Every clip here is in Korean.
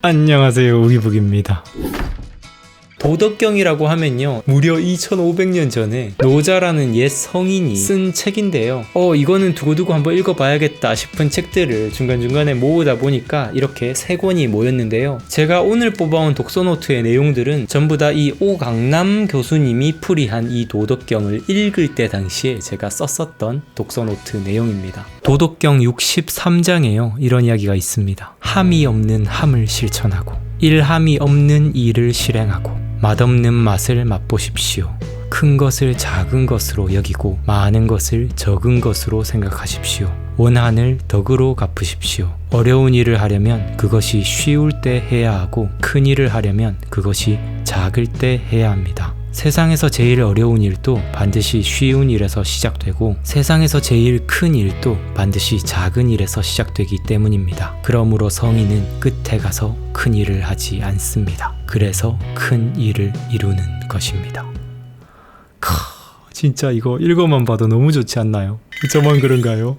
안녕하세요 우기북입니다 도덕경이라고 하면요. 무려 2500년 전에 노자라는 옛 성인이 쓴 책인데요. 어 이거는 두고두고 한번 읽어봐야겠다 싶은 책들을 중간중간에 모으다 보니까 이렇게 세 권이 모였는데요. 제가 오늘 뽑아온 독서노트의 내용들은 전부 다 이 오강남 교수님이 풀이한 이 도덕경을 읽을 때 당시에 제가 썼었던 독서노트 내용입니다. 도덕경 63장에요. 이런 이야기가 있습니다. 함이 없는 함을 실천하고 일함이 없는 일을 실행하고 맛없는 맛을 맛보십시오. 큰 것을 작은 것으로 여기고 많은 것을 적은 것으로 생각하십시오. 원한을 덕으로 갚으십시오. 어려운 일을 하려면 그것이 쉬울 때 해야 하고 큰 일을 하려면 그것이 작을 때 해야 합니다. 세상에서 제일 어려운 일도 반드시 쉬운 일에서 시작되고 세상에서 제일 큰 일도 반드시 작은 일에서 시작되기 때문입니다. 그러므로 성인은 끝에 가서 큰 일을 하지 않습니다. 그래서 큰 일을 이루는 것입니다. 크, 진짜 이거 읽어만 봐도 너무 좋지 않나요? 저만 그런가요?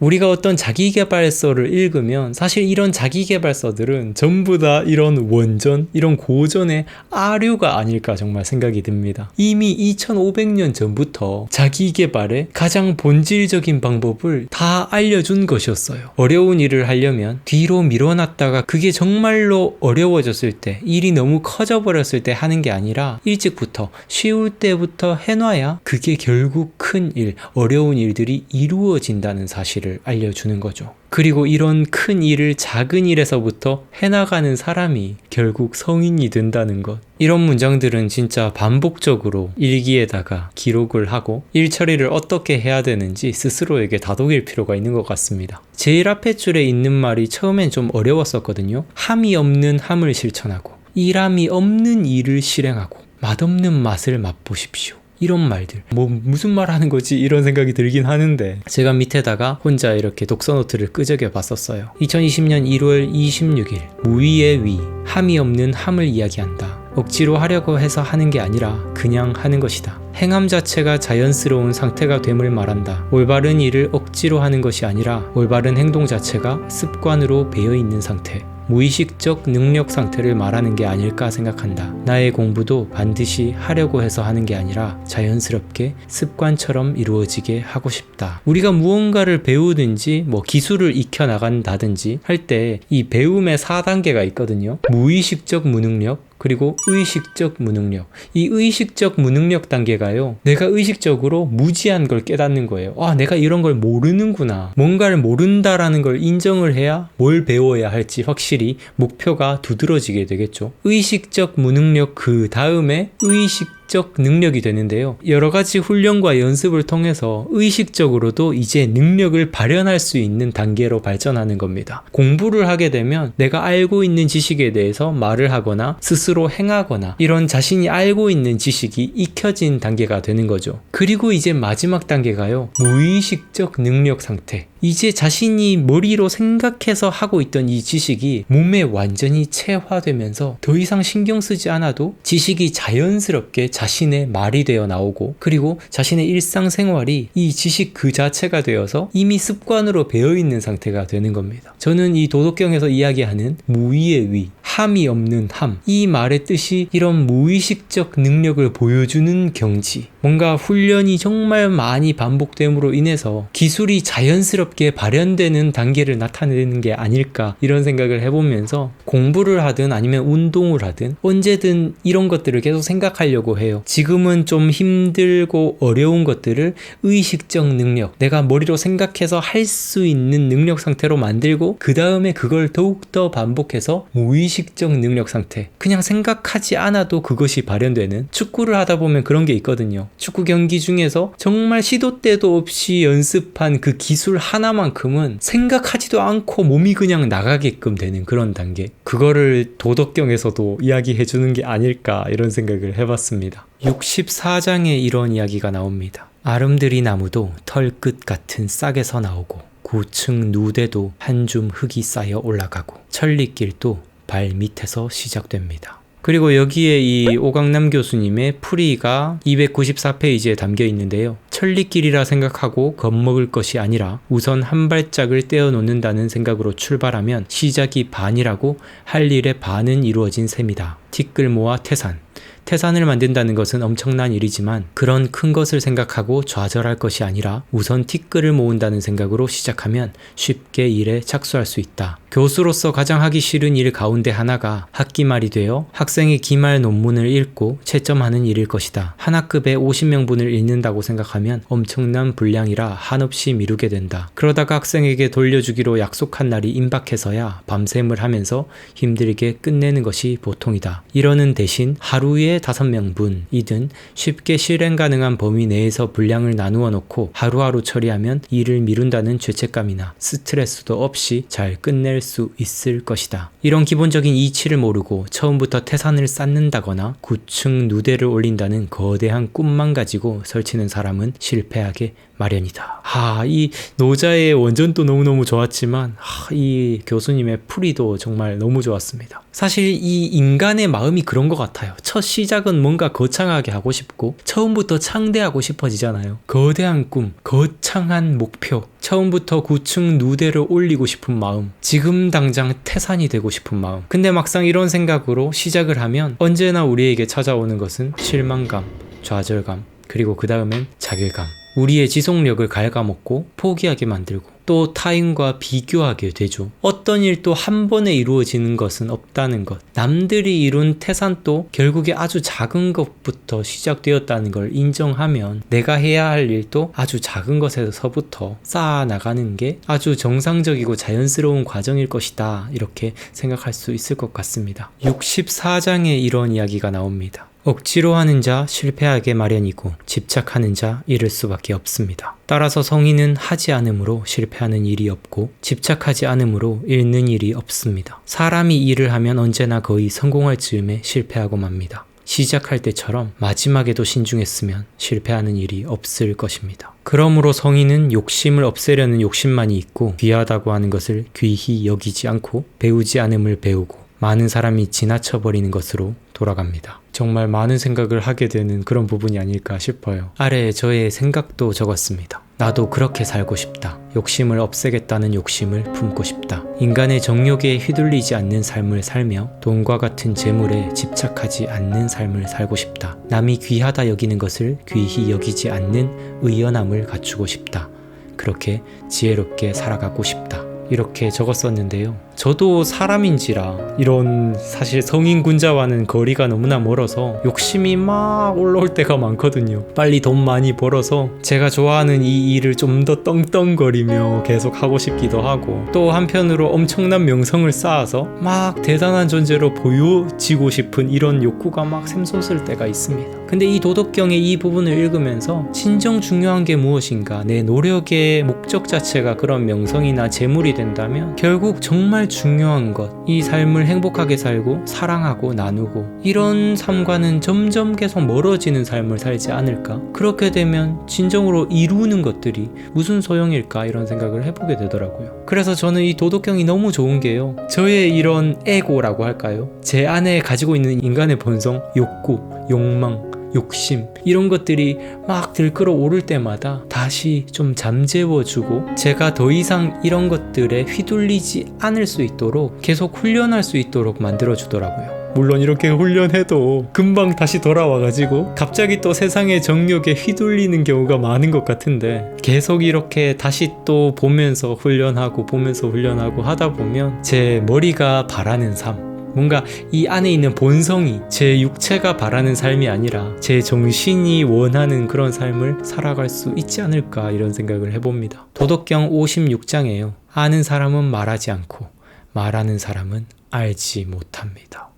우리가 어떤 자기개발서를 읽으면 사실 이런 자기개발서들은 전부 다 이런 원전, 이런 고전의 아류가 아닐까 정말 생각이 듭니다. 이미 2500년 전부터 자기개발의 가장 본질적인 방법을 다 알려준 것이었어요. 어려운 일을 하려면 뒤로 밀어놨다가 그게 정말로 어려워졌을 때, 일이 너무 커져버렸을 때 하는 게 아니라 일찍부터 쉬울 때부터 해놔야 그게 결국 큰 일, 어려운 일들이 이루어진다는 사실을 알려주는 거죠. 그리고 이런 큰 일을 작은 일에서부터 해나가는 사람이 결국 성인이 된다는 것. 이런 문장들은 진짜 반복적으로 일기에다가 기록을 하고 일 처리를 어떻게 해야 되는지 스스로에게 다독일 필요가 있는 것 같습니다. 제일 앞에 줄에 있는 말이 처음엔 좀 어려웠었거든요. 함이 없는 함을 실천하고 일함이 없는 일을 실행하고 맛없는 맛을 맛보십시오. 이런 말들. 뭐 무슨 말 하는 거지? 이런 생각이 들긴 하는데. 제가 밑에다가 혼자 이렇게 독서 노트를 끄적여 봤었어요. 2020년 1월 26일. 무위의 위. 함이 없는 함을 이야기한다. 억지로 하려고 해서 하는 게 아니라 그냥 하는 것이다. 행함 자체가 자연스러운 상태가 됨을 말한다. 올바른 일을 억지로 하는 것이 아니라 올바른 행동 자체가 습관으로 배어 있는 상태 무의식적 능력 상태를 말하는 게 아닐까 생각한다. 나의 공부도 반드시 하려고 해서 하는 게 아니라 자연스럽게 습관처럼 이루어지게 하고 싶다. 우리가 무언가를 배우든지 뭐 기술을 익혀 나간다든지 할 때 이 배움의 4단계가 있거든요. 무의식적 무능력, 그리고 의식적 무능력. 이 의식적 무능력 단계가요. 내가 의식적으로 무지한 걸 깨닫는 거예요. 아, 내가 이런 걸 모르는구나. 뭔가를 모른다라는 걸 인정을 해야 뭘 배워야 할지 확실히 목표가 두드러지게 되겠죠. 의식적 무능력 그 다음에 의식 적 능력이 되는데요. 여러 가지 훈련과 연습을 통해서 의식적으로도 이제 능력을 발현할 수 있는 단계로 발전하는 겁니다. 공부를 하게 되면 내가 알고 있는 지식에 대해서 말을 하거나 스스로 행하거나 이런 자신이 알고 있는 지식이 익혀진 단계가 되는 거죠. 그리고 이제 마지막 단계가요. 무의식적 능력 상태. 이제 자신이 머리로 생각해서 하고 있던 이 지식이 몸에 완전히 체화되면서 더 이상 신경 쓰지 않아도 지식이 자연스럽게 자신의 말이 되어 나오고 그리고 자신의 일상생활이 이 지식 그 자체가 되어서 이미 습관으로 배어 있는 상태가 되는 겁니다. 저는 이 도덕경에서 이야기하는 무의의 위, 함이 없는 함. 이 말의 뜻이 이런 무의식적 능력을 보여주는 경지. 뭔가 훈련이 정말 많이 반복됨으로 인해서 기술이 자연스럽게 발현되는 단계를 나타내는 게 아닐까 이런 생각을 해보면서 공부를 하든 아니면 운동을 하든 언제든 이런 것들을 계속 생각하려고 해요. 지금은 좀 힘들고 어려운 것들을 의식적 능력, 내가 머리로 생각해서 할 수 있는 능력 상태로 만들고 그 다음에 그걸 더욱더 반복해서 무의식적 능력 상태. 그냥 생각하지 않아도 그것이 발현되는 축구를 하다 보면 그런 게 있거든요. 축구 경기 중에서 정말 시도 때도 없이 연습한 그 기술 하나만큼은 생각하지도 않고 몸이 그냥 나가게끔 되는 그런 단계. 그거를 도덕경에서도 이야기해 주는 게 아닐까 이런 생각을 해봤습니다. 64장에 이런 이야기가 나옵니다. 아름드리 나무도 털끝 같은 싹에서 나오고 고층 누대도 한 줌 흙이 쌓여 올라가고 천리길도 발 밑에서 시작됩니다. 그리고 여기에 이 오강남 교수님의 풀이가 294페이지에 담겨 있는데요. 천리길이라 생각하고 겁먹을 것이 아니라 우선 한 발짝을 떼어 놓는다는 생각으로 출발하면 시작이 반이라고 할 일의 반은 이루어진 셈이다. 티끌 모아 태산. 태산을 만든다는 것은 엄청난 일이지만 그런 큰 것을 생각하고 좌절할 것이 아니라 우선 티끌을 모은다는 생각으로 시작하면 쉽게 일에 착수할 수 있다. 교수로서 가장 하기 싫은 일 가운데 하나가 학기 말이 되어 학생의 기말 논문을 읽고 채점하는 일일 것이다. 한 학급에 50명분을 읽는다고 생각하면 엄청난 분량이라 한없이 미루게 된다. 그러다가 학생에게 돌려주기로 약속한 날이 임박해서야 밤샘을 하면서 힘들게 끝내는 것이 보통이다. 이러는 대신 하루에 5명분이든 쉽게 실행 가능한 범위 내에서 분량을 나누어 놓고 하루하루 처리하면 일을 미룬다는 죄책감이나 스트레스도 없이 잘 끝낼 수 있을 것이다. 이런 기본적인 이치를 모르고 처음부터 태산을 쌓는다거나 구층 누대를 올린다는 거대한 꿈만 가지고 설치는 사람은 실패하게 마련이다. 하, 이 노자의 원전도 너무너무 좋았지만, 하, 이 교수님의 풀이도 정말 너무 좋았습니다. 사실 이 인간의 마음이 그런 것 같아요. 첫 시작은 뭔가 거창하게 하고 싶고, 처음부터 창대하고 싶어지잖아요. 거대한 꿈, 거창한 목표, 처음부터 구층 누대를 올리고 싶은 마음, 지금 당장 태산이 되고 싶은 마음. 근데 막상 이런 생각으로 시작을 하면 언제나 우리에게 찾아오는 것은 실망감, 좌절감, 그리고 그 다음엔 자괴감. 우리의 지속력을 갉아먹고 포기하게 만들고 또 타인과 비교하게 되죠. 어떤 일도 한 번에 이루어지는 것은 없다는 것. 남들이 이룬 태산도 결국에 아주 작은 것부터 시작되었다는 걸 인정하면 내가 해야 할 일도 아주 작은 것에서부터 쌓아 나가는 게 아주 정상적이고 자연스러운 과정일 것이다. 이렇게 생각할 수 있을 것 같습니다. 64장에 이런 이야기가 나옵니다. 억지로 하는 자 실패하게 마련이고 집착하는 자 잃을 수밖에 없습니다. 따라서 성인은 하지 않으므로 실패하는 일이 없고 집착하지 않으므로 잃는 일이 없습니다. 사람이 일을 하면 언제나 거의 성공할 즈음에 실패하고 맙니다. 시작할 때처럼 마지막에도 신중했으면 실패하는 일이 없을 것입니다. 그러므로 성인은 욕심을 없애려는 욕심만이 있고 귀하다고 하는 것을 귀히 여기지 않고 배우지 않음을 배우고 많은 사람이 지나쳐버리는 것으로 돌아갑니다. 정말 많은 생각을 하게 되는 그런 부분이 아닐까 싶어요. 아래에 저의 생각도 적었습니다. 나도 그렇게 살고 싶다. 욕심을 없애겠다는 욕심을 품고 싶다. 인간의 정욕에 휘둘리지 않는 삶을 살며 돈과 같은 재물에 집착하지 않는 삶을 살고 싶다. 남이 귀하다 여기는 것을 귀히 여기지 않는 의연함을 갖추고 싶다. 그렇게 지혜롭게 살아가고 싶다. 이렇게 적었었는데요. 저도 사람인지라 이런 사실 성인 군자와는 거리가 너무나 멀어서 욕심이 막 올라올 때가 많거든요. 빨리 돈 많이 벌어서 제가 좋아하는 이 일을 좀 더 떵떵거리며 계속 하고 싶기도 하고 또 한편으로 엄청난 명성을 쌓아서 막 대단한 존재로 보여지고 싶은 이런 욕구가 막 샘솟을 때가 있습니다. 근데 이 도덕경의 이 부분을 읽으면서 진정 중요한 게 무엇인가 내 노력의 목적 자체가 그런 명성이나 재물이 된다면 결국 정말 중요한 것, 이 삶을 행복하게 살고 사랑하고 나누고 이런 삶과는 점점 계속 멀어지는 삶을 살지 않을까? 그렇게 되면 진정으로 이루는 것들이 무슨 소용일까? 이런 생각을 해보게 되더라고요. 그래서 저는 이 도덕경이 너무 좋은 게요. 저의 이런 에고라고 할까요? 제 안에 가지고 있는 인간의 본성, 욕구, 욕망, 욕심 이런 것들이 막 들끓어 오를 때마다 다시 좀 잠재워주고 제가 더 이상 이런 것들에 휘둘리지 않을 수 있도록 계속 훈련할 수 있도록 만들어주더라고요. 물론 이렇게 훈련해도 금방 다시 돌아와가지고 갑자기 또 세상의 정욕에 휘둘리는 경우가 많은 것 같은데 계속 이렇게 다시 또 보면서 훈련하고 보면서 훈련하고 하다 보면 제 머리가 바라는 삶 뭔가 이 안에 있는 본성이 제 육체가 바라는 삶이 아니라 제 정신이 원하는 그런 삶을 살아갈 수 있지 않을까 이런 생각을 해봅니다. 도덕경 56장에요. 아는 사람은 말하지 않고 말하는 사람은 알지 못합니다.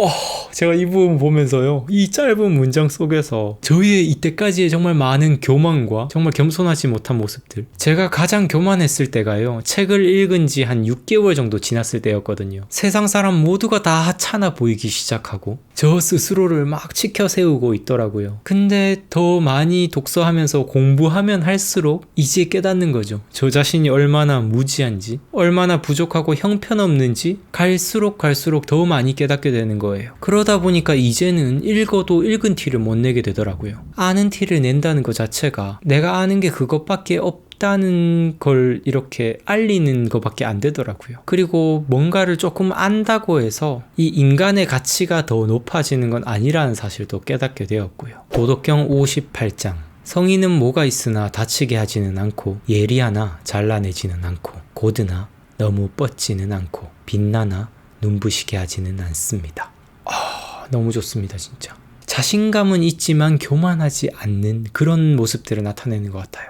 어, 제가 이 부분 보면서요, 이 짧은 문장 속에서 저희의 이때까지의 정말 많은 교만과 정말 겸손하지 못한 모습들. 제가 가장 교만했을 때가요, 책을 읽은 지 한 6개월 정도 지났을 때였거든요. 세상 사람 모두가 다 하찮아 보이기 시작하고, 저 스스로를 막 치켜 세우고 있더라고요. 근데 더 많이 독서하면서 공부하면 할수록 이제 깨닫는 거죠. 저 자신이 얼마나 무지한지, 얼마나 부족하고 형편없는지 갈수록 갈수록 더 많이 깨닫게 되는 거예요. 거예요. 그러다 보니까 이제는 읽어도 읽은 티를 못 내게 되더라고요. 아는 티를 낸다는 것 자체가 내가 아는 게 그것밖에 없다는 걸 이렇게 알리는 것밖에 안 되더라고요. 그리고 뭔가를 조금 안다고 해서 이 인간의 가치가 더 높아지는 건 아니라는 사실도 깨닫게 되었고요. 도덕경 58장. 성인은 뭐가 있으나 다치게 하지는 않고 예리하나 잘라내지는 않고 고드나 너무 뻗지는 않고 빛나나 눈부시게 하지는 않습니다. 아, 너무 좋습니다, 진짜. 자신감은 있지만 교만하지 않는 그런 모습들을 나타내는 것 같아요.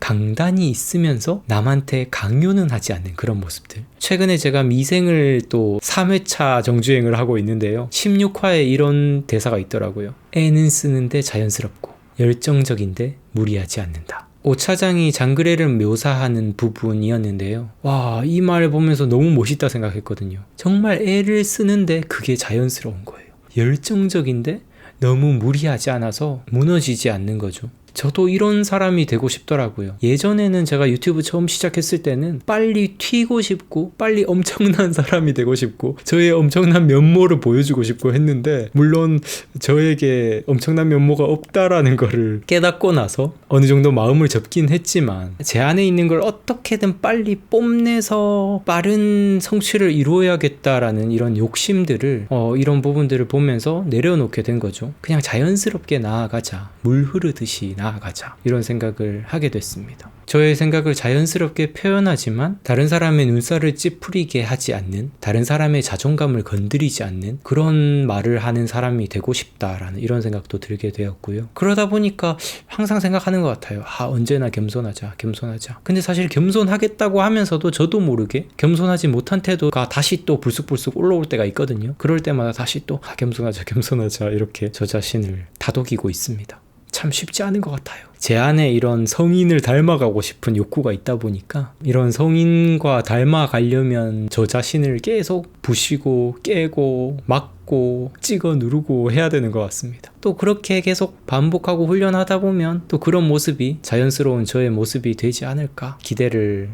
강단이 있으면서 남한테 강요는 하지 않는 그런 모습들. 최근에 제가 미생을 또 3회차 정주행을 하고 있는데요. 16화에 이런 대사가 있더라고요. 애는 쓰는데 자연스럽고 열정적인데 무리하지 않는다. 오차장이 장그래를 묘사하는 부분이었는데요. 와, 이 말을 보면서 너무 멋있다 생각했거든요. 정말 애를 쓰는데 그게 자연스러운 거예요. 열정적인데 너무 무리하지 않아서 무너지지 않는 거죠. 저도 이런 사람이 되고 싶더라고요. 예전에는 제가 유튜브 처음 시작했을 때는 빨리 튀고 싶고 빨리 엄청난 사람이 되고 싶고 저의 엄청난 면모를 보여주고 싶고 했는데 물론 저에게 엄청난 면모가 없다라는 거를 깨닫고 나서 어느 정도 마음을 접긴 했지만 제 안에 있는 걸 어떻게든 빨리 뽐내서 빠른 성취를 이루어야겠다라는 이런 욕심들을 어, 이런 부분들을 보면서 내려놓게 된 거죠. 그냥 자연스럽게 나아가자. 물 흐르듯이 나아가자. 이런 생각을 하게 됐습니다. 저의 생각을 자연스럽게 표현하지만 다른 사람의 눈살을 찌푸리게 하지 않는 다른 사람의 자존감을 건드리지 않는 그런 말을 하는 사람이 되고 싶다라는 이런 생각도 들게 되었고요. 그러다 보니까 항상 생각하는 것 같아요. 아, 언제나 겸손하자, 겸손하자. 근데 사실 겸손하겠다고 하면서도 저도 모르게 겸손하지 못한 태도가 다시 또 불쑥불쑥 올라올 때가 있거든요. 그럴 때마다 다시 또 아, 겸손하자, 겸손하자 이렇게 저 자신을 다독이고 있습니다. 참 쉽지 않은 것 같아요. 제 안에 이런 성인을 닮아가고 싶은 욕구가 있다 보니까 이런 성인과 닮아가려면 저 자신을 계속 부시고 깨고 막고 찍어 누르고 해야 되는 것 같습니다. 또 그렇게 계속 반복하고 훈련하다 보면 또 그런 모습이 자연스러운 저의 모습이 되지 않을까 기대를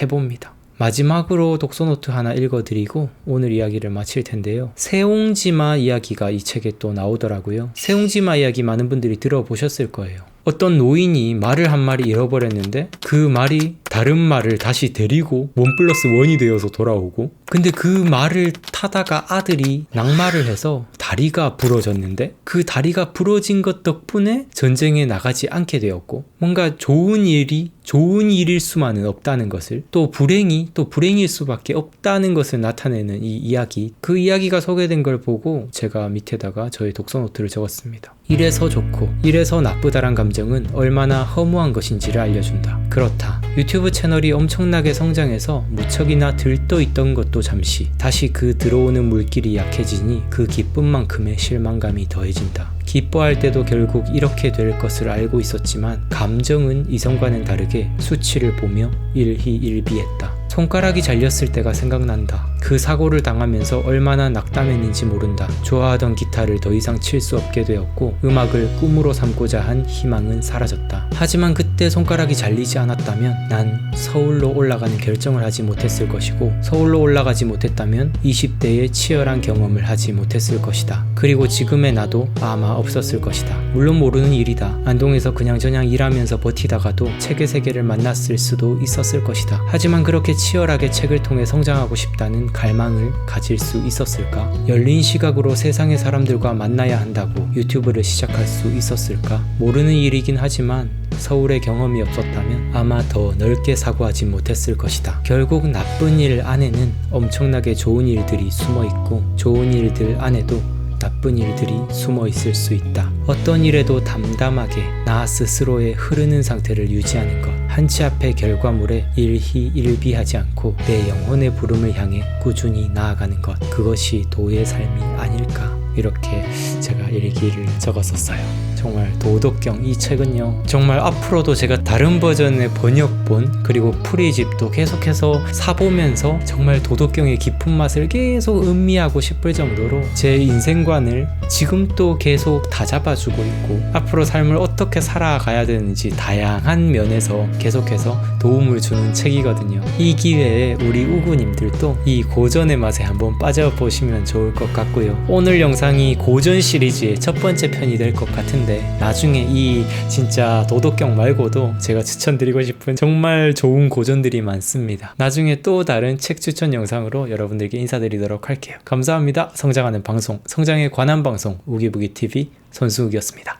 해봅니다. 마지막으로 독서노트 하나 읽어드리고 오늘 이야기를 마칠 텐데요. 세옹지마 이야기가 이 책에 또 나오더라고요. 세옹지마 이야기 많은 분들이 들어보셨을 거예요. 어떤 노인이 말을 한 마리 잃어버렸는데 그 말이 다른 말을 다시 데리고 원 플러스 원이 되어서 돌아오고 근데 그 말을 타다가 아들이 낙마를 해서 다리가 부러졌는데 그 다리가 부러진 것 덕분에 전쟁에 나가지 않게 되었고 뭔가 좋은 일이 좋은 일일 수만은 없다는 것을 또 불행이 또 불행일 수밖에 없다는 것을 나타내는 이 이야기 그 이야기가 소개된 걸 보고 제가 밑에다가 저의 독서 노트를 적었습니다. 이래서 좋고 이래서 나쁘다란 감정은 얼마나 허무한 것인지를 알려준다. 그렇다. 유튜브 채널이 엄청나게 성장해서 무척이나 들떠 있던 것도 잠시 다시 그 들어오는 물길이 약해지니 그 기쁨만큼의 실망감이 더해진다. 기뻐할 때도 결국 이렇게 될 것을 알고 있었지만 감정은 이성과는 다르게 수치를 보며 일희일비했다. 손가락이 잘렸을 때가 생각난다. 그 사고를 당하면서 얼마나 낙담했는지 모른다. 좋아하던 기타를 더 이상 칠 수 없게 되었고 음악을 꿈으로 삼고자 한 희망은 사라졌다. 하지만 그때 손가락이 잘리지 않았다면 난 서울로 올라가는 결정을 하지 못했을 것이고 서울로 올라가지 못했다면 20대의 치열한 경험을 하지 못했을 것이다. 그리고 지금의 나도 아마 없었을 것이다. 물론 모르는 일이다. 안동에서 그냥저냥 일하면서 버티다가도 책의 세계를 만났을 수도 있었을 것이다. 하지만 그렇게 치열하게 책을 통해 성장하고 싶다는 갈망을 가질 수 있었을까? 열린 시각으로 세상의 사람들과 만나야 한다고 유튜브를 시작할 수 있었을까? 모르는 일이긴 하지만 서울의 경험이 없었다면 아마 더 넓게 사고하지 못했을 것이다. 결국 나쁜 일 안에는 엄청나게 좋은 일들이 숨어 있고 좋은 일들 안에도 나쁜 일들이 숨어 있을 수 있다. 어떤 일에도 담담하게 나 스스로의 흐르는 상태를 유지하는 것. 한치 앞의 결과물에 일희일비하지 않고 내 영혼의 부름을 향해 꾸준히 나아가는 것. 그것이 도의 삶이 아닐까. 이렇게 제가 일기를 적었었어요. 정말 도덕경 이 책은요 정말 앞으로도 제가 다른 버전의 번역본 그리고 프리집도 계속해서 사보면서 정말 도덕경의 깊은 맛을 계속 음미하고 싶을 정도로 제 인생관을 지금 또 계속 다잡아주고 있고 앞으로 삶을 어떻게 살아가야 되는지 다양한 면에서 계속해서 도움을 주는 책이거든요. 이 기회에 우리 우구님들도 이 고전의 맛에 한번 빠져보시면 좋을 것 같고요. 오늘 영상 이 고전 시리즈의 첫 번째 편이 될 것 같은데 나중에 이 진짜 도덕경 말고도 제가 추천드리고 싶은 정말 좋은 고전들이 많습니다. 나중에 또 다른 책 추천 영상으로 여러분들께 인사드리도록 할게요. 감사합니다. 성장하는 방송, 성장에 관한 방송 우기부기 TV 손수욱이었습니다.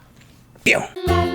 뿅!